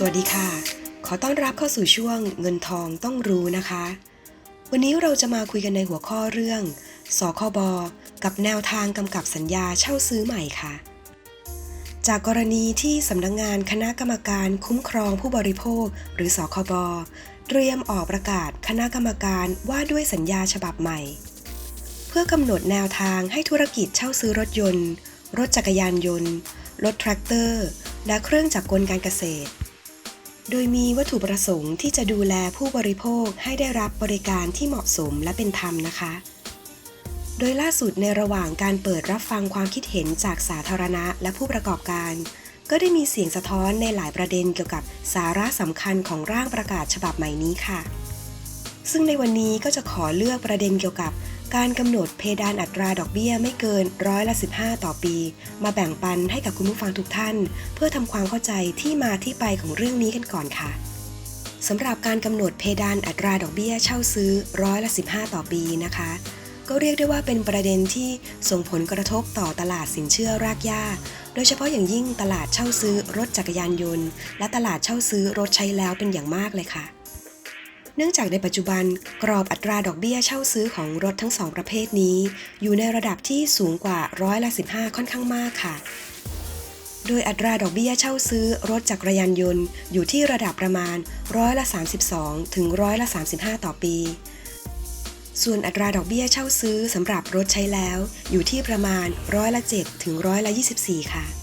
สวัสดีค่ะ ขอต้อนรับเข้าสู่ช่วงเงินทองต้องรู้นะคะ วันนี้เราจะมาคุยกันในหัวข้อเรื่อง สคบ กับแนวทางกำกับสัญญาเช่าซื้อใหม่ค่ะ จากกรณีที่สำนักงงานคณะกรรมการคุ้มครองผู้บริโภค หรือสคบ เตรียมออกประกาศคณะกรรมการว่าด้วยสัญญาฉบับใหม่ เพื่อกำหนดแนวทางให้ธุรกิจเช่าซื้อรถยนต์ รถจักรยานยนต์ รถแทรกเตอร์ และเครื่องจักรกลการเกษตร โดยมีวัตถุประสงค์ที่จะดูแลผู้บริโภคให้ได้รับบริการที่เหมาะสมและเป็นธรรมนะคะ โดยล่าสุดในระหว่างการเปิดรับฟังความคิดเห็นจากสาธารณะและผู้ประกอบการ ก็ได้มีเสียงสะท้อนในหลายประเด็นเกี่ยวกับสาระสำคัญของร่างประกาศฉบับใหม่นี้ค่ะ ซึ่งในวันนี้ก็จะขอเลือกประเด็นเกี่ยวกับ การกำหนดเพดานอัตราดอกเบี้ยไม่เกินร้อยละ 15 ต่อปี มาแบ่งปันให้กับคุณผู้ฟังทุกท่าน เพื่อทำความเข้าใจที่มาที่ไปของเรื่องนี้กันก่อนค่ะสำหรับการกำหนดเพดานอัตราดอกเบี้ยเช่าซื้อร้อยละ 15 ต่อปีนะคะ ก็เรียกได้ว่าเป็นประเด็นที่ส่งผลกระทบต่อตลาดสินเชื่อรากหญ้า โดยเฉพาะอย่างยิ่งตลาดเช่าซื้อรถจักรยานยนต์ และตลาดเช่าซื้อรถใช้แล้วเป็นอย่างมากเลยค่ะ เนื่องจากในปัจจุบันกรอบอัตราดอกเบี้ยเช่าซื้อของรถทั้งสองประเภทนี้ อยู่ในระดับที่สูงกว่าร้อยละ 15 ค่อนข้างมากค่ะ โดยอัตราดอกเบี้ยเช่าซื้อรถจักรยานยนต์ อยู่ที่ระดับประมาณร้อยละ 32 ถึงร้อยละ 35 ต่อปี ส่วนอัตราดอกเบี้ยเช่าซื้อสำหรับรถใช้แล้ว อยู่ที่ประมาณร้อยละ 7 ถึงร้อยละ 24 ค่ะ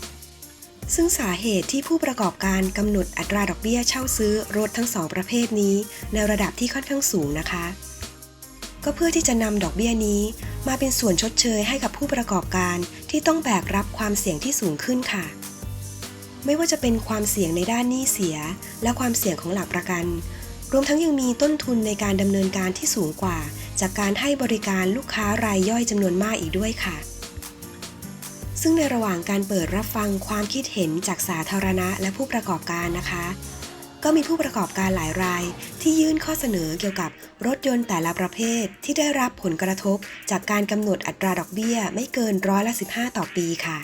ซึ่งสาเหตุที่ผู้ประกอบการกำหนดอัตราดอกเบี้ยเช่าซื้อรถทั้งสองประเภทนี้ ในระดับที่ค่อนข้างสูงนะคะ ก็เพื่อที่จะนำดอกเบี้ยนี้ มาเป็นส่วนชดเชยให้กับผู้ประกอบการที่ต้องแบกรับความเสี่ยงที่สูงขึ้นค่ะ ไม่ว่าจะเป็นความเสี่ยงในด้านหนี้เสีย และความเสี่ยงของหลักประกัน รวมทั้งยังมีต้นทุนในการดำเนินการที่สูงกว่า จากการให้บริการลูกค้ารายย่อยจำนวนมากอีกด้วยค่ะ ซึ่งในระหว่างการเปิดรับฟังความคิดเห็นจากสาธารณะและผู้ประกอบการนะคะ ก็มีผู้ประกอบการหลายราย ที่ยื่นข้อเสนอเกี่ยวกับรถยนต์แต่ละประเภทที่ได้รับผลกระทบ จากการกำหนดอัตราดอกเบี้ยไม่เกินร้อยละ 15 ต่อปีค่ะ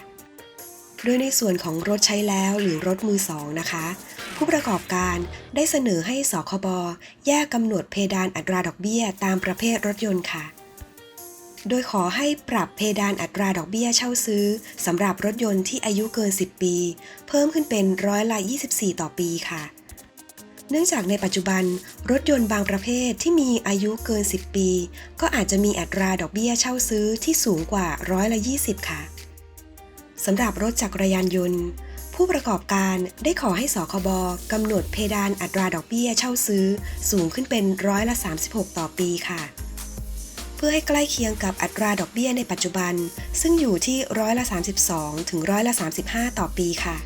โดยในส่วนของรถใช้แล้วหรือรถมือสองนะคะ ผู้ประกอบการได้เสนอให้สคบแยกกำหนดเพดานอัตราดอกเบี้ยตามประเภทรถยนต์ค่ะ โดยขอให้ปรับเพดานอัตราดอกเบี้ยเช่าซื้อสำหรับรถยนต์ที่อายุเกิน 10 ปี เพิ่มขึ้นเป็นร้อยละ 24 ต่อปีค่ะ เนื่องจากในปัจจุบัน รถยนต์บางประเภทที่มีอายุเกิน 10 ปี ก็อาจจะมีอัตราดอกเบี้ยเช่าซื้อที่สูงกว่าร้อยละ 20 ค่ะสำหรับรถจักรยานยนต์ ผู้ประกอบการได้ขอให้สคบกำหนดเพดานอัตราดอกเบี้ยเช่าซื้อ สูงขึ้นเป็นร้อยละ 36 ต่อปีค่ะ พื่อให้ใกล้เคียงกับอัตราดอกเบี้ยในปัจจุบัน ซึ่งอยู่ที่ร้อยละ 32 ถึงร้อยละ 35 ต่อปีค่ะ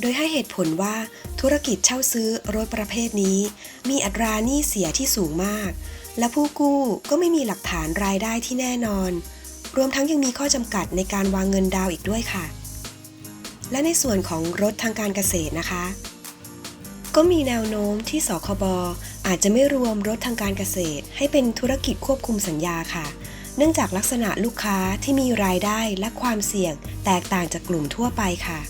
โดยให้เหตุผลว่าธุรกิจเช่าซื้อรถประเภทนี้ มีอัตราหนี้เสียที่สูงมาก และผู้กู้ก็ไม่มีหลักฐานรายได้ที่แน่นอน รวมทั้งยังมีข้อจำกัดในการวางเงินดาวอีกด้วยค่ะ และในส่วนของรถทางการเกษตรนะคะ ก็มีแนวโน้มที่สคบอาจจะไม่รวมรถทางการเกษตร ให้เป็นธุรกิจควบคุมสัญญาค่ะ เนื่องจากลักษณะลูกค้าที่มีรายได้และความเสี่ยง แตกต่างจากกลุ่มทั่วไปค่ะ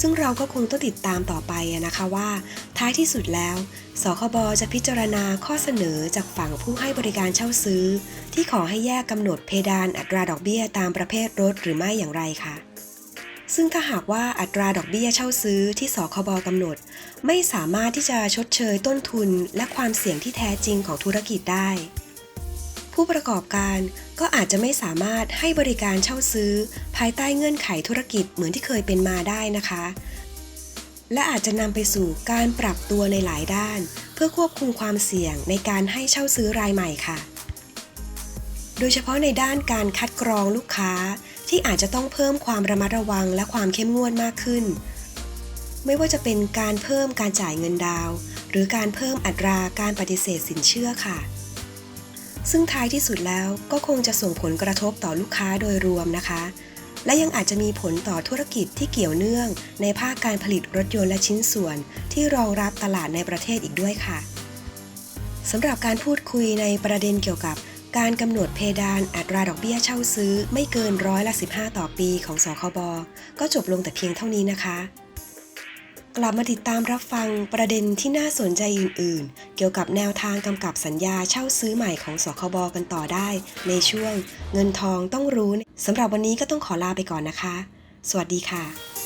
ซึ่งเราก็คงต้องติดตามต่อไปนะคะว่า ท้ายที่สุดแล้ว สคบจะพิจารณาข้อเสนอจากฝั่งผู้ให้บริการเช่าซื้อ ที่ขอให้แยกกำหนดเพดานอัตราดอกเบี้ยตามประเภทรถหรือไม่อย่างไรค่ะ ซึ่งถ้าหากว่าอัตราดอกเบี้ยเช่าซื้อที่สคบกำหนด ไม่สามารถที่จะชดเชยต้นทุนและความเสี่ยงที่แท้จริงของธุรกิจได้ ผู้ประกอบการก็อาจจะไม่สามารถให้บริการเช่าซื้อ ภายใต้เงื่อนไขธุรกิจเหมือนที่เคยเป็นมาได้นะคะ และอาจจะนำไปสู่การปรับตัวในหลายด้าน เพื่อควบคุมความเสี่ยงในการให้เช่าซื้อรายใหม่ค่ะ โดยเฉพาะในด้านการคัดกรองลูกค้า ที่อาจจะต้องเพิ่มความระมัดระวังและความเข้มงวดมากขึ้น ไม่ว่าจะเป็นการเพิ่มการจ่ายเงินดาว หรือการเพิ่มอัตราการปฏิเสธสินเชื่อค่ะ ซึ่งท้ายที่สุดแล้วก็คงจะส่งผลกระทบต่อลูกค้าโดยรวมนะคะ และยังอาจจะมีผลต่อธุรกิจที่เกี่ยวเนื่อง ในภาคการผลิตรถยนต์และชิ้นส่วน ที่รองรับตลาดในประเทศอีกด้วยค่ะสำหรับการพูดคุยในประเด็นเกี่ยวกับ การกำหนดเพดานอัตราดอกเบี้ยเช่าซื้อไม่เกินร้อยละ 15 ต่อปีของสคบก็จบลงแต่เพียงเท่านี้นะคะ กลับมาติดตามรับฟังประเด็นที่น่าสนใจอื่น ๆ เกี่ยวกับแนวทางกำกับสัญญาเช่าซื้อใหม่ของสคบกันต่อได้ ในช่วง เงินทองต้องรู้สำหรับวันนี้ก็ต้องขอลาไปก่อนนะคะ สวัสดีค่ะ